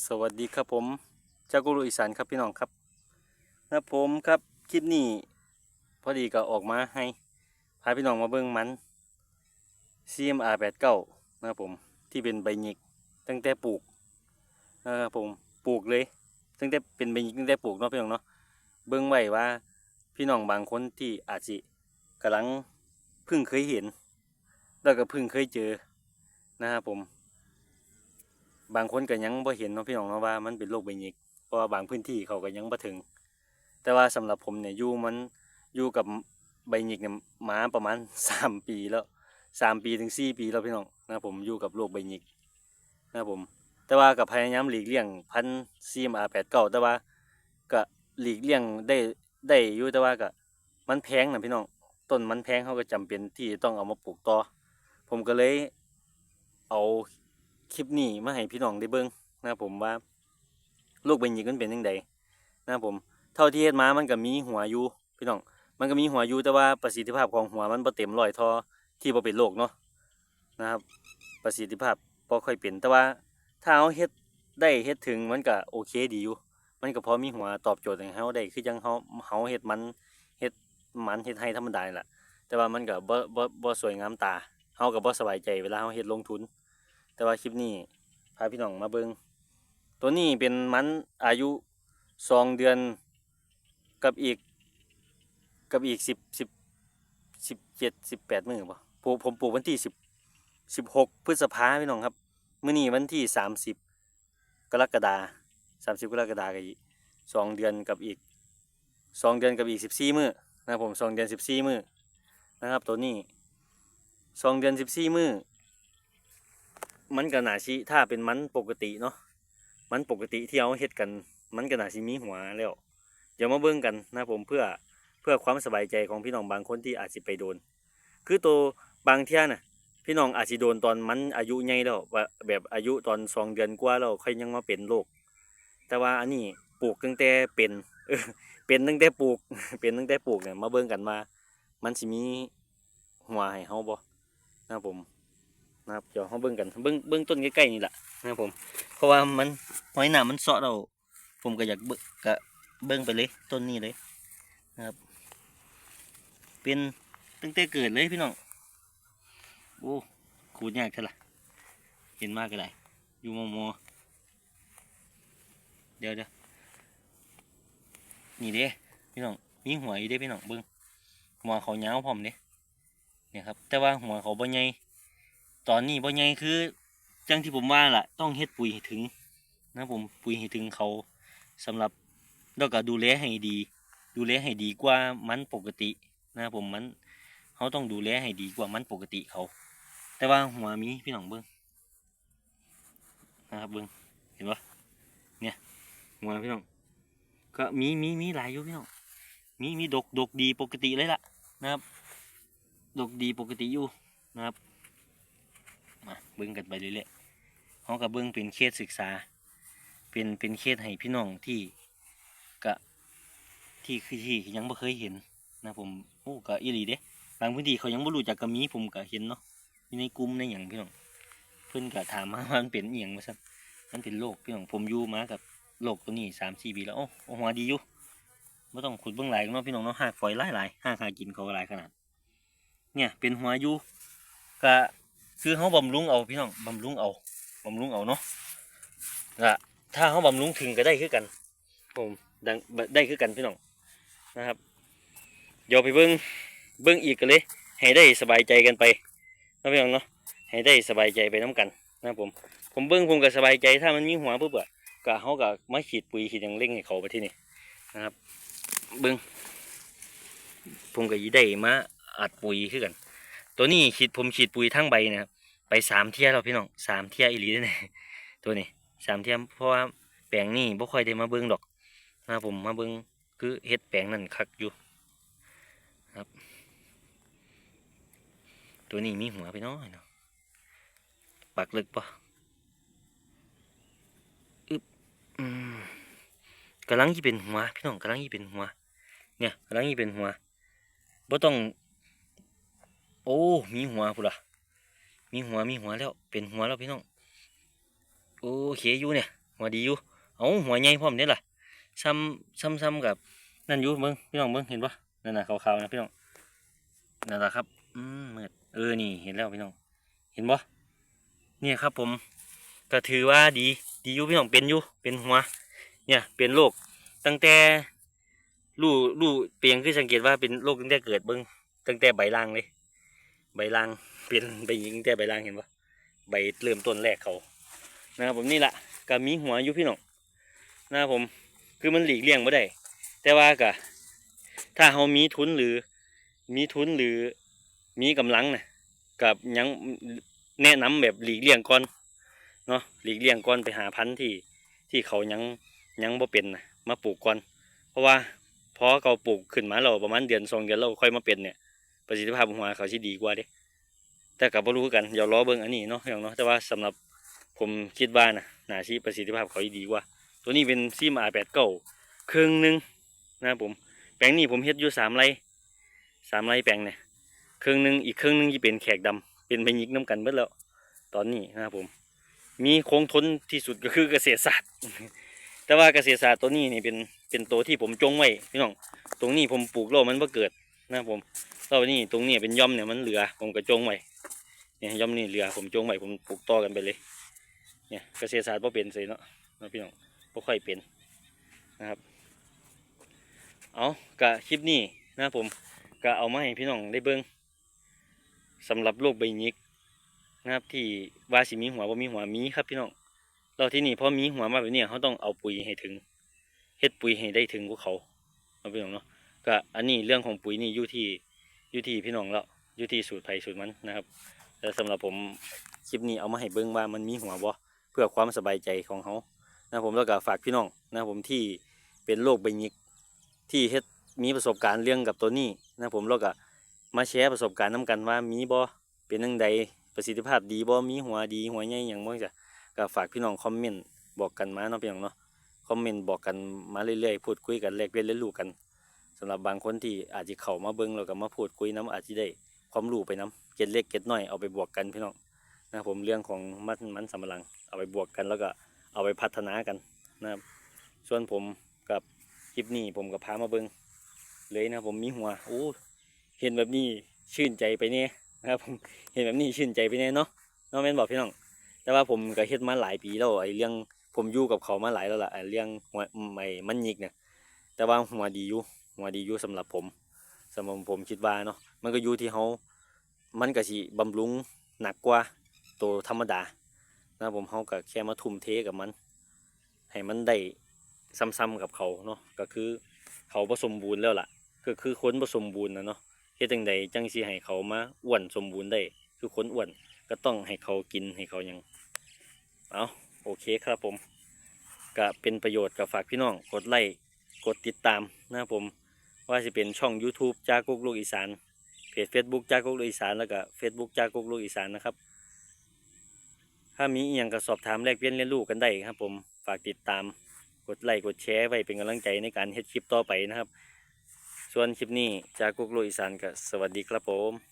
สวัสดีครับผมจากุรุอีสานครับพี่น้องครับนะผมครับคลิปนี้พอดีก็ออกมาให้พาพี่น้องมาเบิ่งมัน CMR 89นะครับผมที่เป็นใบหยิกตั้งแต่ปลูกนะครับผมปลูกเลย ตั้งแต่เป็นใบหยิกตั้งแต่ปลูกเนาะพี่น้องเนาะเบิ่งไว้ว่าพี่น้องบางคนที่อาจสิกำลังเพิ่งเคยเห็น แล้วก็เพิ่งเคยเจอนะครับผม บางคนก็ยังบ่เห็นเนาะพี่น้องเนาะว่ามันเป็นโรคใบหยิกเพราะว่าบางพื้นที่เขาก็ยังบ่ถึง แต่ว่าสำหรับผมเนี่ยอยู่มันอยู่กับใบหยิกเนี่ยมาประมาณ3ปีแล้ว3ปีถึง4ปีแล้วพี่น้องนะผมอยู่กับโรคใบหยิกนะผม แต่ว่าก็พยายามหลีกเลี่ยงพันธุ์ CMR 89แต่ว่าก็หลีกเลี่ยงได้ได้อยู่แต่ว่าก็มันแพงนะพี่น้องต้นมันแพงเขาก็จำเป็นที่จะต้องเอามาปลูกต่อ ผมก็เลยเอา คลิปนี้มาให้พี่น้องได้เบิ่งนะครับผมว่าโรคใบหยิกมันเป็นยังไงนะครับผม เท่าที่เฮ็ดมามันก็มีหัวอยู่พี่น้อง มันก็มีหัวอยู่แต่ว่าประสิทธิภาพของหัวมันบ่เต็มร้อยทอที่บ่เป็นโรคเนาะนะครับ ประสิทธิภาพบ่ค่อยเป็นแต่ว่าถ้าเฮาเฮ็ดได้เฮ็ดถึงมันก็โอเคดีอยู่ มันก็พอมีหัวตอบโจทย์ให้เฮาได้คือจังเฮาเฮาเฮ็ดมันเฮ็ดมันเฮ็ดให้ธรรมดานี่ล่ะแต่ว่ามันก็บ่บ่บ่สวยงามตาเฮาก็บ่สบายใจเวลาเฮาเฮ็ดลงทุน แต่ว่าคลิปนี้พาพี่น้องมาเบิงตัวนี้เป็นมันอายุสองเดือนกับอีกกับอีกสิบสิบสิบเจ็ดสิบแปดมือป่ะปูผมปลูกวันที่สิบสิบหกพฤษภาพี่น้องครับมื้อนี้วันที่สามสิบกรกฎาสามสิบกรกฎากับอีกสองเดือนกับอีกสองเดือนกับอีกสิบสี่มือนะครับผมสองเดือนสิบสี่มือนะครับตัวนี้สองเดือนสิบสี่มือ มันก็น่าสิถ้าเป็นมันปกติเนาะมันปกติที่เอาเฮ็ดกัน มันก็น่าสิมีหัวแล้วเดี๋ยวมาเบิ่งกันนะผมเพื่อเพื่อความสบายใจของพี่น้องบางคนที่อาจสิไปโดน คือตัวบางเที่ยน่ะพี่น้องอาจสิโดนตอนมันอายุใหญ่แล้วแบบอายุตอนสองเดือนกว่าแล้วค่อยยังมาเป็นโรคแต่ว่าอันนี้ปลูกตั้งแต่เป็นเป็นตั้งแต่ปลูก เป็นตั้งแต่ปลูกเนี่ยมาเบิ่งกันว่ามันสิมีหัวให้เฮาบ่นะผม นะครับเดี๋ยวเขาเบิ่งกันเบิ่งเบิ่งต้นใกล้ๆนี่แหละนะครับผม เพราะว่ามันหอยหนามันเสาะเรา ผมก็อยากเบิ่งก็เบิ่งไปเลยต้นนี้เลยนะครับ เป็นตั้งแต่เกิดเลยพี่น้องโอ้ขูดยากเท่าไหร่เห็นมากก็ได้อยู่มอมอเดี๋ยวเดี๋ยวนี่เด้พี่น้องมีหัวอยู่เด้พี่น้องเบิ่งหัวเขายาวพร้อมเด้เนี่ยครับ แต่ว่าหัวเขาบ่ใหญ่ ตอนนี้บ่ใหญ่คือจังที่ผมว่าล่ะ ต้องเฮ็ดปุ๋ยให้ถึง นะผมปุ๋ยให้ถึงเขาสำหรับแล้วก็ดูแลให้ดี ดูแลให้ดีกว่ามันปกติ นะผมมันเขาต้องดูแลให้ดีกว่ามันปกติเขา แต่ว่าหัวมีพี่น้องเบิ้งนะครับเบิ้งเห็นปะเนี่ยหัวพี่น้องก็มีมีมีหลายอยู่พี่น้องมีมีดกดกดีปกติเลยล่ะนะครับ ดกดีปกติอยู่นะครับ มาเบิ่งกันไปเรื่อยๆเขากับเบิ่งเป็นเคสศึกษา เป็นเป็นเคสให้พี่น้องที่กะที่คือที่ยังไม่เคยเห็นนะผมโอ้กะอีหลีเด้บางพื้นที่เขายังไม่รู้จักกะมีผมกะเห็นเนาะอยู่ในกลุ่มในอย่างพี่น้องเพิ่อนกะถามมาว่ามันเป็นเอหย่างมาซัมันเป็นโรคพี่น้องผมอยู่มากับโรคตัวนี้สามสี่ปีแล้วโอ้โอ้หัวดีอยู่ไม่ต้องขุดเบื้องหลายเนาะพี่น้องเนาะหากฝอยหลายหลายหากหากินเขาก็หลายขนาดเนี่ยเป็นหัวอยู่กะ คือเขาบำรุงเอาพี่น้องบำรุงเอาบำรุงเอาเนาะละถ้าเขาบำรุงถึงก็ได้คือกันผมดังได้คือกันพี่น้องนะครับเดี๋ยวไปเบิ้งเบิ้งอีกกันเลย ให้ได้สบายใจกันไปนะพี่น้องเนาะให้ได้สบายใจไปน้กันนะผมผมเบิ้งผมก็สบายใจถ้ามันมีหัวปุ๊บอะก็เขาก็มาขีดปุ๋ยขีดหยังเร่งให้เขาไปที่นี่นะครับเบิ้งผมก็ยีได้มาอัดปุ๋ยคือกัน ตัวนี้ฉีดผมฉีดปุ๋ยทั้งใบนะครับ ไปสามเที่ยแล้วพี่น้องสามเที่ยอีหลีเลยตัวนี้สามเที่ยเพราะว่าแปลงนี่บ่ค่อยได้มาเบิ่งดอกนะผมมาเบิ่งคือเฮ็ดแปลงนั่นคักอยู่ครับ ตัวนี้มีหัวไปน้อยเนาะปักลึกปะอึบอืมกำลังยี่เป็นหัวพี่น้องกำลังยี่เป็นหัว เนี่ยกำลังยี่เป็นหัวบ่ต้อง โอ้ มีหัวพุ่นละ มีหัวมีหัวแล้ว เป็นหัวแล้วพี่น้อง โอเคอยู่เนี่ย หัวดีอยู่ เอาหัวใหญ่พร้อมเด้ล่ะซ้ำซ้ำซ้ำกับนั่นอยู่เบิ่งพี่น้องเบิ่งเห็นปะนั่นน่ะขาวๆนะพี่น้องนั่นแหละครับ อืมมืดเออนี่เห็นแล้วพี่น้อง เห็นปะเนี่ยครับ ผมก็ถือว่าดีดีอยู่พี่น้องเป็นอยู่เป็นหัว เนี่ยเป็นโรคตั้งแต่รู้รู้เปลียงคือสังเกตว่าเป็นโรคตั้งแต่เกิดเบิ่งตั้งแต่ใบลางเลย ใบลางเป็นใบหญิงแต่ใบลางเห็นปะใบเริ่มต้นแรกเขานะครับผมนี่แหละก็มีหัวอยู่พี่น้องนะครับผมคือมันหลีกเลี่ยงไม่ได้ แต่ว่าก็ถ้าเรามีทุนหรือ มีทุนหรือมีกำลังนะกับยังแนะนำแบบหลีกเลี่ยงก่อนเนาะหลีกเลี่ยงก่อนไปหาพันธุ์ที่ที่เขายังยังบ่เป็นนะมาปลูกก่อน เพราะว่าพอเขาปลูกขึ้นมาเราประมาณเดือนสองเดือนเราค่อยมาเป็นเนี่ย ประสิทธิภาพของหัวเขาสิดีกว่าเด้แต่กับบ่รู้กันเดี๋ยวรอเบิ่งอันนี้เนาะอย่างเนาะแต่ว่าสำหรับผมคิดว่านะน่าสิประสิทธิภาพเขาดีกว่า ตัวนี้เป็นซีมาแปดเก้าครึ่งหนึ่งนะครับผมแปลงนี้ผมเฮ็ดอยู่สามไร่สามไร่แปลงเนี่ยครึ่งหนึ่งอีกครึ่งหนึ่งที่เป็นแขกดำเป็นใบยิกน้ำกันเบิดแล้ว ตอนนี้นะครับผม มีโคงทนที่สุดก็คือเกษตรศาสตร์ แต่ว่าเกษตรศาสตร์ตัวนี้นี่เป็นเป็นตัวที่ผมจงไว้พี่น้อง ตรงนี้ผมปลูกโลมันบ่อเกิด นะครับผมแล้วนี่ตรงนี้เป็นย่อมเนี่ยมันเหลือ ผมก็จงไว้เนี่ยย่อมนี่เหลือผมจงไว้ผมปลูกต่อกันไปเลยเนี่ยเกษตรศาสตร์พอเป็นเสิเนาะนะพี่น้องบ่ค่อยเป็นนะครับเอากะคลิปนี้นะผมก็เอามาให้พี่น้องได้เบิ่งสำหรับโรคใบยิกนะครับที่ว่าสิมีหัวบ่มีหัวมีครับพี่น้องเราที่นี่พอมีหัวมาแบบนี้เขาต้องเอาปุ๋ยให้ถึงเฮ็ดปุ๋ยให้ได้ถึงพวกเขาเอาพี่น้องเนาะ ก็อันนี้เรื่องของปุ๋ยนี่อยู่ที่อยู่ที่พี่น้องแล้วอยู่ที่สูตรไผ่สูตรมันนะครับแต่สำหรับผมคลิปนี้เอามาให้เบิ่งว่ามันมีหัวบ่เพื่อความสบายใจของเขานะผมแล้วก็ฝากพี่น้องนะผมที่เป็นโรคใบหยิกที่เฮ็ดมีประสบการณ์เรื่องกับตัวนี้นะผมแล้วก็มาแชร์ประสบการณ์นํกันว่ามีบ่เป็นจังใดประสิทธิภาพดีบ่มีหัวดีหัวใหญ่หยังบ่จ้ะก็ฝากพี่น้องคอมเมนต์บอกกันมาเนาะพี่น้องเนาะคอมเมนต์บอกกันมาเรื่อยๆพูดคุยกันแลกเปลี่ยนเรียนรู้กัน สำหรับบางคนที่อาจจะเข้ามาเบิ่งแล้วก็มาพูดคุยน้ำอาจจะได้ความรู้ไปน้ำเก็ดเล็กเก็ดน้อยเอาไปบวกกันพี่น้องนะครับผมเรื่องของมันมันสำปะหลัง เอาไปบวกกันแล้วก็เอาไปพัฒนากันนะครับส่วนผมกับคลิปนี้ผมก็พามาเบิงเลยนะผมมีหัวโอ้เห็นแบบนี้ชื่นใจไปเนี่ยนะครับผมเห็นแบบนี้ชื่นใจไปเนี่ยเนาะเนาะแม่นบอกพี่น้อง แต่ว่าผมก็เฮ็ดมาหลายปีแล้วไอ้เรื่องผมอยู่กับเขามาหลายแล้วล่ะไอ้เรื่องหัวไอ้มันหยิกเนี่ยแต่ว่าหัวดีอยู่ หัวดีอยู่สำหรับผมสำหรับผมคิดว่าเนาะมันก็อยู่ที่เขามันก็สิบำรุงหนักกว่าตัวธรรมดานะผมเขาก็แค่มาทุ่มเทกับมัน ให้มันได้ซ้ำๆกับเขาเนาะก็คือเขาผสมบูรณ์แล้วล่ะ ก็คือคนผสมบูรณ์นะเนาะเฮ็ดจังใดจังสิให้เขามาอ้วนสมบูรณ์ได้ คือคนอ้วนก็ต้องให้เขากินให้เขายังเอาโอเคครับผมก็เป็นประโยชน์กับฝากพี่น้องกดไลค์กดติดตามนะครับผม ว่าจะเป็นช่อง YouTube จากกุกลูกอีสานเพจ Facebook จากกุกลูกอีสานแล้วก็ Facebook จากกุกลูกอีสานนะครับ ถ้ามีอย่างก็สอบถามแลกเปลี่ยนเรียนรู้กันได้ครับ ผมฝากติดตามกดไลค์กดแชร์ไว้เป็นกำลังใจในการเฮ็ดคลิปต่อไปนะครับ ส่วนคลิปนี้จากกุกลูกอีสานก็สวัสดีครับผม